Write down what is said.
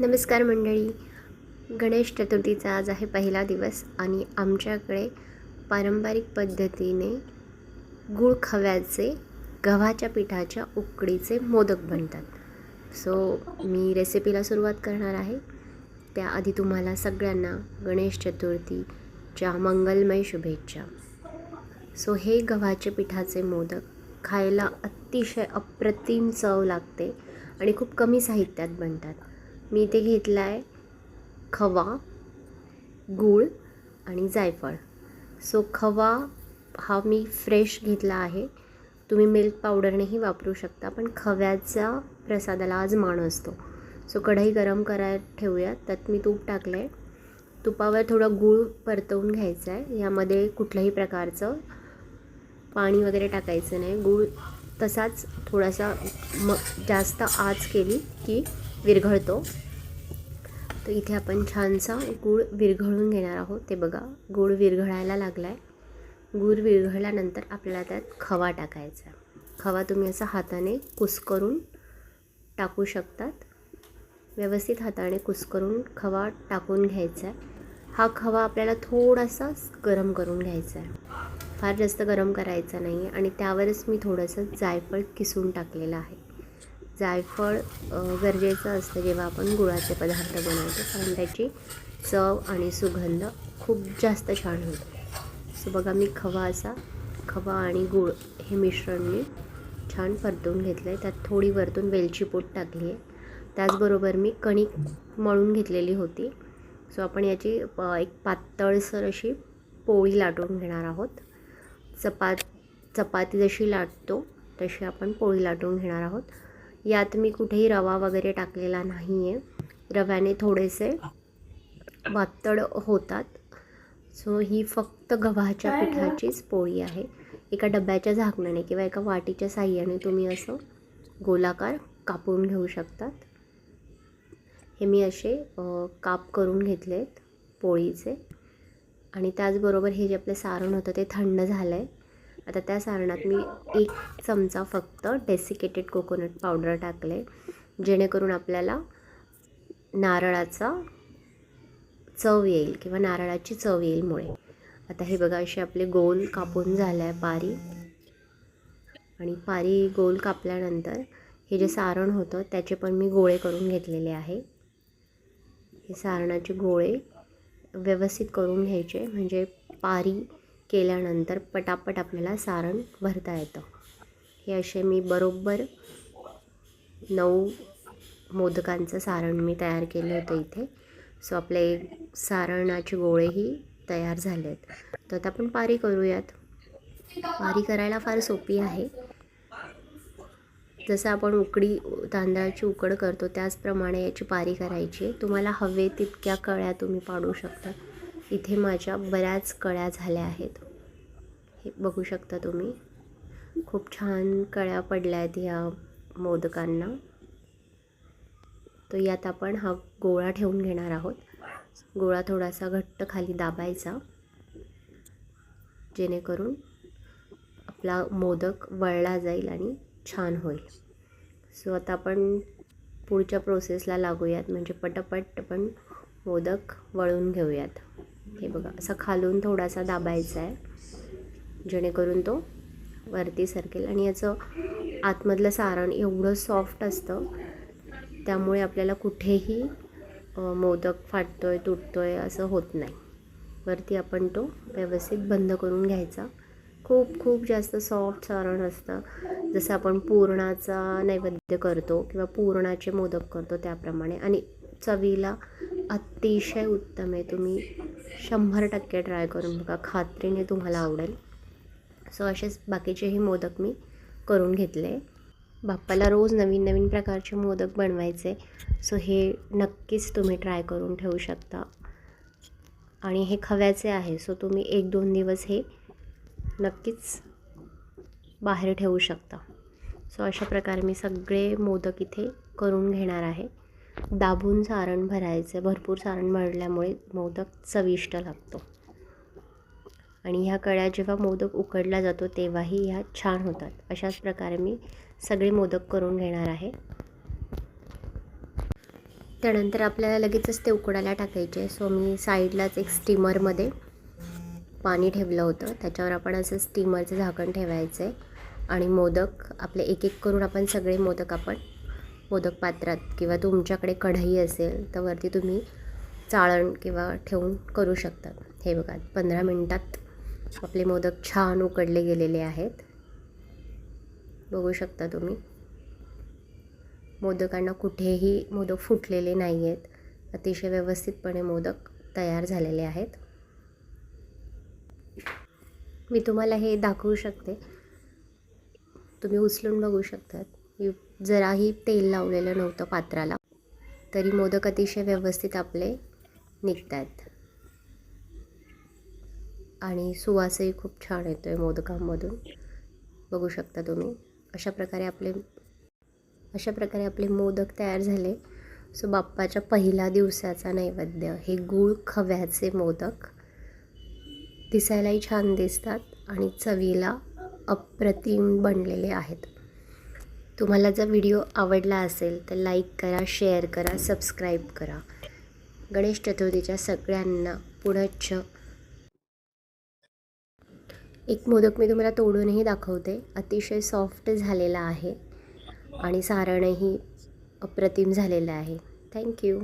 नमस्कार मंडळी. गणेश चतुर्थीचा आज आहे पहिला दिवस आणि आमच्याकडे पारंपरिक पद्धतीने गूळ खव्याचे गव्हाच्या पिठाच्या उकडीचे मोदक बनतात. सो मी रेसिपीला सुरुवात करणार आहे. त्याआधी तुम्हाला सगळ्यांना गणेश चतुर्थीच्या मंगलमय शुभेच्छा. सो हे गव्हाच्या पिठाचे मोदक खायला अतिशय अप्रतिम चव लागते आणि खूप कमी साहित्यात बनतात. मी इथे घेतला आहे खवा गूळ आणि जायफळ. सो खवा हा मी फ्रेश घेतला आहे. तुम्ही मिल्क पावडरनेही वापरू शकता पण खव्याचा प्रसादाला आज मान असतो. सो कढई गरम करायला ठेवूयात. त्यात मी तूप टाकलं आहे तुपावर थोडं गूळ परतवून घ्यायचं आहे यामध्ये कुठल्याही प्रकारचं पाणी वगैरे टाकायचं नाही. गूळ तसाच थोडासा म जास्त आच केली की विरघळतो. तर इथे आपण छानसा गूळ विरघळून घेणार आहोत. ते बघा गूळ विरघळायला लागला आहे गूळ विरघळल्यानंतर आपल्याला त्यात खवा टाकायचा खवा तुम्ही असा हाताने कुस्करून टाकू शकतात. व्यवस्थित हाताने कुस्करून खवा टाकून घ्यायचा आहे. हा खवा आपल्याला थोडासा गरम करून घ्यायचा आहे. फार जास्त गरम करायचा नाही आणि त्यावरच मी थोडंसं जायफळ किसून टाकलेलं आहे. जायफळ गरजेचं असतं जेव्हा आपण गुळाचे पदार्थ बनवतो. कारण त्याची चव आणि सुगंध खूप जास्त छान होतो. सो बघा मी खवा असा खवा आणि गूळ हे मिश्रण मी छान परतून घेतलं आहे त्यात थोडी वरतून वेलची पूड टाकली आहे. त्याचबरोबर मी कणिक मळून घेतलेली होती. सो आपण याची प एक पातळसर अशी पोळी लाटून घेणार आहोत. चपात चपाती जशी लाटतो तशी आपण पोळी लाटून घेणार आहोत. यात मी कुठेही रवा वगैरे टाकलेला नाही आहे रव्याने थोडेसे वातड होतात. सो ही फक्त गव्हाच्या पिठाचीच पोळी आहे. एका डब्याच्या झाकणाने किंवा एका वाटीच्या साह्याने तुम्ही असं गोलाकार कापून घेऊ शकतात. हे मी असे काप करून घेतले आहेत पोळीचे. आणि त्याचबरोबर हे जे आपलं सारण होतं ते थंड झालं आहे आता त्या सारणात मी एक चमचा फक्त डेसिकेटेड कोकोनट पावडर टाकले जेणेकरून आपल्याला नारळाचा चव येईल किंवा नारळाची चव येईल मुळे. आता हे बघा असे आपले गोल कापून झालं आहे पारी. आणि पारी गोल कापल्यानंतर हे जे सारण होतं त्याचे पण मी गोळे करून घेतलेले आहे. हे सारणाचे गोळे व्यवस्थित करून घ्यायचे म्हणजे पारी केल्यानंतर पटापट आपल्याला सारण भरता येतं. हे असे मी बरोबर नऊ मोदकांचं सारण मी तयार केलं होतं इथे. सो आपले सारणाचे गोळेही तयार झाले आहेत. तर आता आपण पारी करूयात. पारी करायला फार सोपी आहे. जसं आपण उकडी तांदळाची उकड करतो त्याचप्रमाणे याची पारी करायची तुम्हाला हवे तितक्या कळ्या तुम्ही पाडू शकता. इथे माझ्या बऱ्याच कळ्या झाल्या आहेत. हे बघू शकता तुम्ही. खूप छान कळ्या पडल्या आहेत या मोदकांना. तर यात आपण हा गोळा ठेवून घेणार आहोत. गोळा थोडासा घट्ट खाली दाबायचा. जेणेकरून आपला मोदक वळला जाईल आणि छान होईल. सो आता आपण पुढच्या प्रोसेसला लागूयात. म्हणजे पटपट आपण मोदक वळून घेऊयात. हे बघा असं खालून थोडासा दाबायचा आहे जेणेकरून तो वरती सरकेल. आणि याचं आतमधलं सारण एवढं सॉफ्ट असतं त्यामुळे आपल्याला कुठेही मोदक फाटतो आहे तुटतो आहे असं होत नाही. वरती आपण तो व्यवस्थित बंद करून घ्यायचा. खूप खूप जास्त सॉफ्ट सारण असतं. जसं आपण पूर्णाचा नैवेद्य करतो किंवा पूर्णाचे मोदक करतो त्याप्रमाणे. आणि चवीला अतिशय उत्तम आहे. तुम्ही शंभर टक्के ट्राय करून बघा. खात्रीने तुम्हाला आवडेल. सो असेच बाकीचेही मोदक मी करून घेतले. बाप्पाला रोज नवीन नवीन प्रकारचे मोदक बनवायचे. सो हे नक्कीच तुम्ही ट्राय करून ठेवू शकता. आणि हे खव्याचे आहे. सो तुम्ही एक दोन दिवस हे नक्कीच बाहेर ठेवू शकता. सो अशा प्रकारे मी सगळे मोदक इथे करून घेणार आहे. दाबून सारण भरायचं भरपूर सारण भरल्यामुळे मोदक चविष्ट लागतो. आणि ह्या कळ्या जेव्हा मोदक उकडला जातो तेव्हाही ह्या छान होतात. अशाच प्रकारे मी सगळे मोदक करून घेणार आहे. त्यानंतर आपल्याला लगेचच ते उकडायला टाकायचे. सो मी साईडलाच एक स्टीमरमध्ये पाणी ठेवलं होतं. त्याच्यावर आपण असं स्टीमरचं झाकण ठेवायचं आहे आणि मोदक आपले एक एक करून आपण सगळे मोदक आपण मोदक पात्रात किंवा तुमच्याकडे कढई असेल तर वरती तुम्ही चाळण किंवा ठेवून करू शकतात हे बघा पंधरा मिनटात आपले मोदक छान उकडले गेलेले आहेत. बघू शकता तुम्ही. मोदकांना कुठेही मोदक फुटलेले नाही आहेत अतिशय व्यवस्थितपणे मोदक तयार झालेले आहेत. मी तुम्हाला हे दाखवू शकते. तुम्ही उचलून बघू शकतात. यू जराही तेल लावलेलं नव्हतं पात्राला. तरी मोदक अतिशय व्यवस्थित आपले निघत आहेत आणि सुवासही खूप छान येतो आहे मोदकांमधून. बघू शकता तुम्ही. अशा प्रकारे आपले अशा प्रकारे आपले मोदक तयार झाले. सो बाप्पाच्या पहिल्या दिवसाचा नैवेद्य हे गूळ खव्याचे मोदक. दिसायलाही छान दिसतात आणि चवीला अप्रतिम बनलेले आहेत. तुम्हाला जर व्हिडिओ आवडला असेल तर लाईक करा शेअर करा सबस्क्राईब करा. गणेश चतुर्थीच्या सगळ्यांना पुढच्छ एक मोदक मी तुम्हाला तोडूनही दाखवते. अतिशय सॉफ्ट झालेला आहे आणि सारणही अप्रतिम झालेलं आहे. थँक्यू.